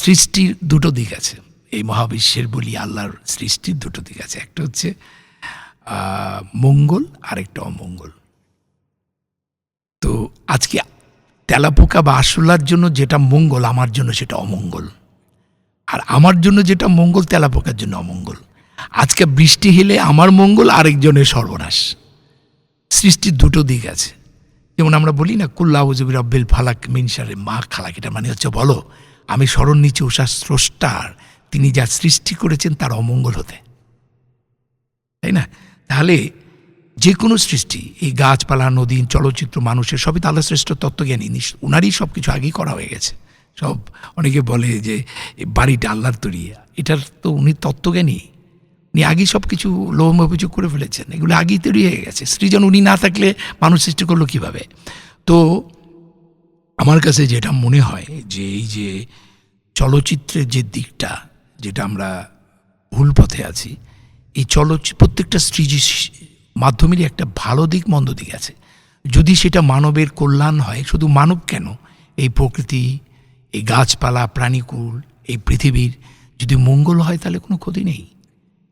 সৃষ্টির দুটো দিক আছে। এই মহাবিশ্বের বলি আল্লাহর সৃষ্টির দুটো দিক আছে। একটা হচ্ছে মঙ্গল আর একটা অমঙ্গল। তো আজকে তেলাপোকা বা আশুলার জন্য যেটা মঙ্গল, আমার জন্য সেটা অমঙ্গল। আর আমার জন্য যেটা মঙ্গল, তেলাপোকার জন্য অমঙ্গল। আজকে বৃষ্টি হেলে আমার মঙ্গল, আরেকজনের সর্বনাশ। সৃষ্টির দুটো দিক আছে। যেমন আমরা বলি না কুল্লাউজবির রব্বিল ফালাক মিনসারে মা খালাক, এটা মানে হচ্ছে বলো আমি স্মরণ নিচে উষা স্রষ্টার। তিনি যা সৃষ্টি করেছেন তার অমঙ্গল হতে। তাই না? তাহলে যে কোনো সৃষ্টি, এই গাছপালা, নদী, চলচ্চিত্র, মানুষের সবই তো আল্লাহ শ্রেষ্ঠ তত্ত্বজ্ঞানী। ওনারই সব কিছু আগেই করা হয়ে গেছে। সব অনেকে বলে যে বাড়িটা আল্লাহর তৈরি। এটার তো উনি তত্ত্বজ্ঞানী। উনি আগেই সব কিছু লোম অভিযোগ করে ফেলেছেন। এগুলো আগেই তৈরি হয়ে গেছে। সৃজন উনি না থাকলে মানুষ সৃষ্টি করল কীভাবে? তো আমার কাছে যেটা মনে হয় যে এই যে চলচ্চিত্রের যে দিকটা, যেটা আমরা ভুল পথে আছি, এই চলচ্চিত্র প্রত্যেকটা সৃজি, মাধ্যমেরই একটা ভালো দিক, মন্দ দিক আছে। যদি সেটা মানবের কল্যাণ হয়, শুধু মানব কেন? এই প্রকৃতি, এই গাছপালা, প্রাণীকুল, এই পৃথিবীর যদি মঙ্গল হয়, তাহলে কোনো ক্ষতি নেই।